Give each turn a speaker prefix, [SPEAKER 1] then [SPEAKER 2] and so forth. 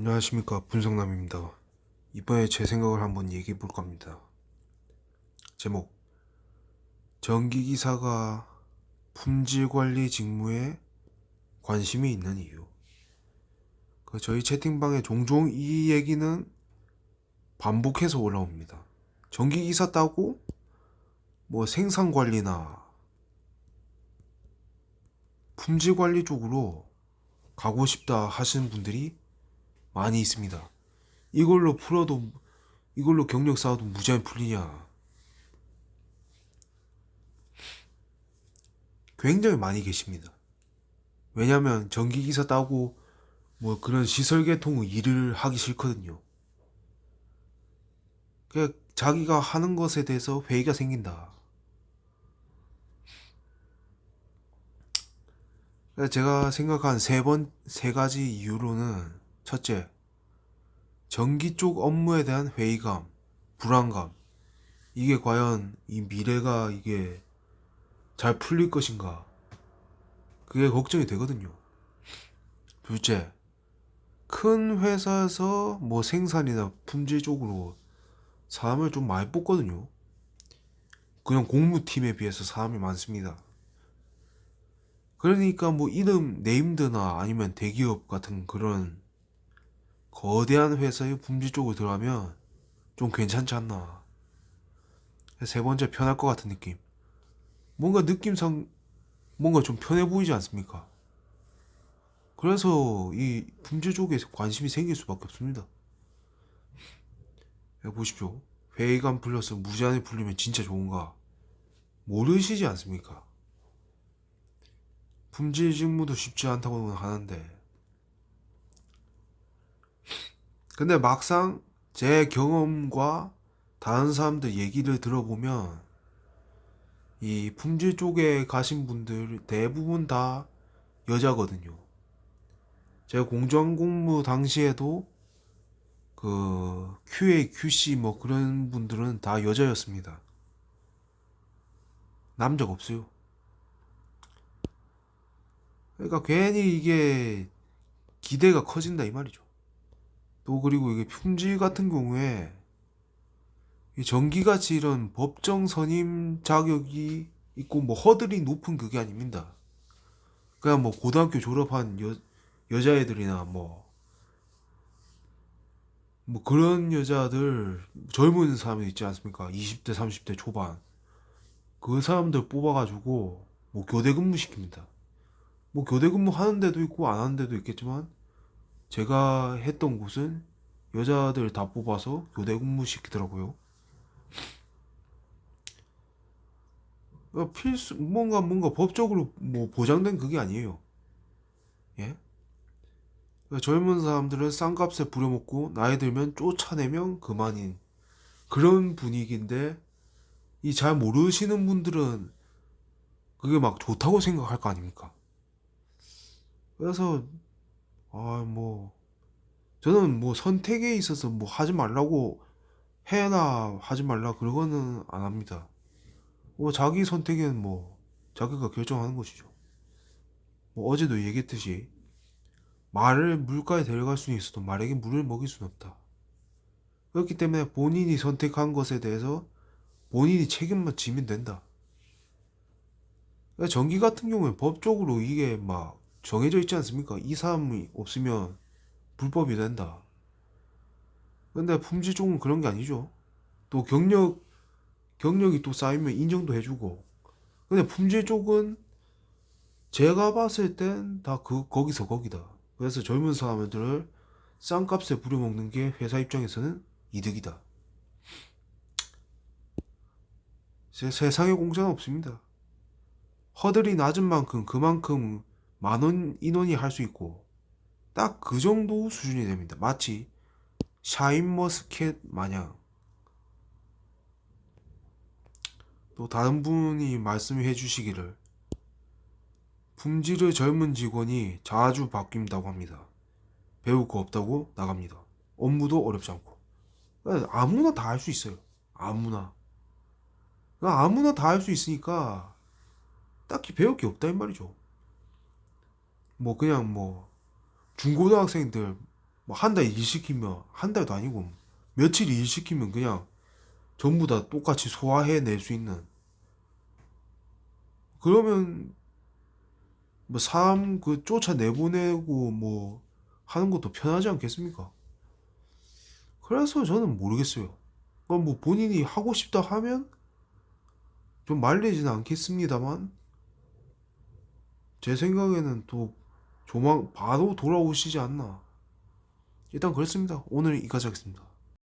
[SPEAKER 1] 안녕하십니까 분석남입니다. 이번에 제 생각을 한번 얘기해 볼 겁니다. 제목 전기기사가 품질관리 직무에 관심이 있는 이유 그 저희 채팅방에 종종 이 얘기는 반복해서 올라옵니다. 전기기사 따고 뭐 생산관리나 품질관리 쪽으로 가고 싶다 하시는 분들이 많이 있습니다. 이걸로 풀어도 이걸로 경력 쌓아도 무지하게 풀리냐? 굉장히 많이 계십니다. 왜냐면 전기 기사 따고 뭐 그런 시설 개통 일을 하기 싫거든요. 그 자기가 하는 것에 대해서 회의가 생긴다. 제가 생각한 세 번, 세 가지 이유로는 첫째, 전기 쪽 업무에 대한 회의감, 불안감. 이게 과연 이 미래가 이게 잘 풀릴 것인가. 그게 걱정이 되거든요. 둘째, 큰 회사에서 뭐 생산이나 품질 쪽으로 사람을 좀 많이 뽑거든요. 그냥 공무팀에 비해서 사람이 많습니다. 그러니까 뭐 이름 네임드나 아니면 대기업 같은 그런 거대한 회사의 품질 쪽으로 들어가면 좀 괜찮지 않나. 세 번째 편할 것 같은 느낌. 뭔가 느낌상 뭔가 좀 편해 보이지 않습니까? 그래서 이 품질 쪽에 관심이 생길 수밖에 없습니다. 보십시오. 회의감 플러스 무제한이 풀리면 진짜 좋은가? 모르시지 않습니까? 품질 직무도 쉽지 않다고는 하는데 근데 막상 제 경험과 다른 사람들 얘기를 들어보면 이 품질 쪽에 가신 분들 대부분 다 여자거든요. 제가 공정 공무 당시에도 그 QA, QC 뭐 그런 분들은 다 여자였습니다. 남자가 없어요. 그러니까 괜히 이게 기대가 커진다 이 말이죠. 또 그리고 이게 품질 같은 경우에 이 전기같이 이런 법정 선임 자격이 있고 뭐 허들이 높은 그게 아닙니다. 그냥 뭐 고등학교 졸업한 여, 여자애들이나 뭐, 뭐 그런 여자들, 젊은 사람이 있지 않습니까? 20대, 30대 초반. 그 사람들 뽑아가지고 뭐 교대 근무 시킵니다. 뭐 교대 근무 하는 데도 있고 안 하는 데도 있겠지만 제가 했던 곳은 여자들 다 뽑아서 교대 근무 시키더라고요. 그러니까 필수 뭔가 뭔가 법적으로 뭐 보장된 그게 아니에요. 예? 그러니까 젊은 사람들은 싼값에 부려먹고 나이 들면 쫓아내면 그만인 그런 분위기인데 이 잘 모르시는 분들은 그게 막 좋다고 생각할 거 아닙니까? 그래서 아 뭐 저는 뭐 선택에 있어서 뭐 하지 말라고 해나 하지 말라 그러고는 안 합니다. 뭐 자기 선택은 뭐 자기가 결정하는 것이죠. 뭐 어제도 얘기했듯이 말을 물가에 데려갈 수는 있어도 말에게 물을 먹일 수는 없다. 그렇기 때문에 본인이 선택한 것에 대해서 본인이 책임만 지면 된다. 전기 같은 경우에 법적으로 이게 막 정해져 있지 않습니까? 이 사람이 없으면 불법이 된다. 근데 품질 쪽은 그런 게 아니죠. 또 경력, 경력이 또 쌓이면 인정도 해주고. 근데 품질 쪽은 제가 봤을 땐 다 그, 거기서 거기다. 그래서 젊은 사람들을 싼 값에 부려먹는 게 회사 입장에서는 이득이다. 세- 세상에 공짜는 없습니다. 허들이 낮은 만큼 그만큼 많은 인원이 할 수 있고 딱 그 정도 수준이 됩니다. 마치 샤인머스켓 마냥 또 다른 분이 말씀해 주시기를 품질의 젊은 직원이 자주 바뀐다고 합니다. 배울 거 없다고 나갑니다. 업무도 어렵지 않고 아무나 다 할 수 있어요. 아무나 그러니까 아무나 다 할 수 있으니까 딱히 배울 게 없다 이 말이죠. 뭐 그냥 뭐 중고등학생들 뭐 한 달 일 시키면 한 달도 아니고 며칠 일 시키면 그냥 전부 다 똑같이 소화해낼 수 있는 그러면 뭐 사람 그 쫓아 내보내고 뭐 하는 것도 편하지 않겠습니까? 그래서 저는 모르겠어요. 그럼 뭐 본인이 하고 싶다 하면 좀 말리지는 않겠습니다만 제 생각에는 또 조만 바로 돌아오시지 않나. 일단 그렇습니다. 오늘 이까지 하겠습니다.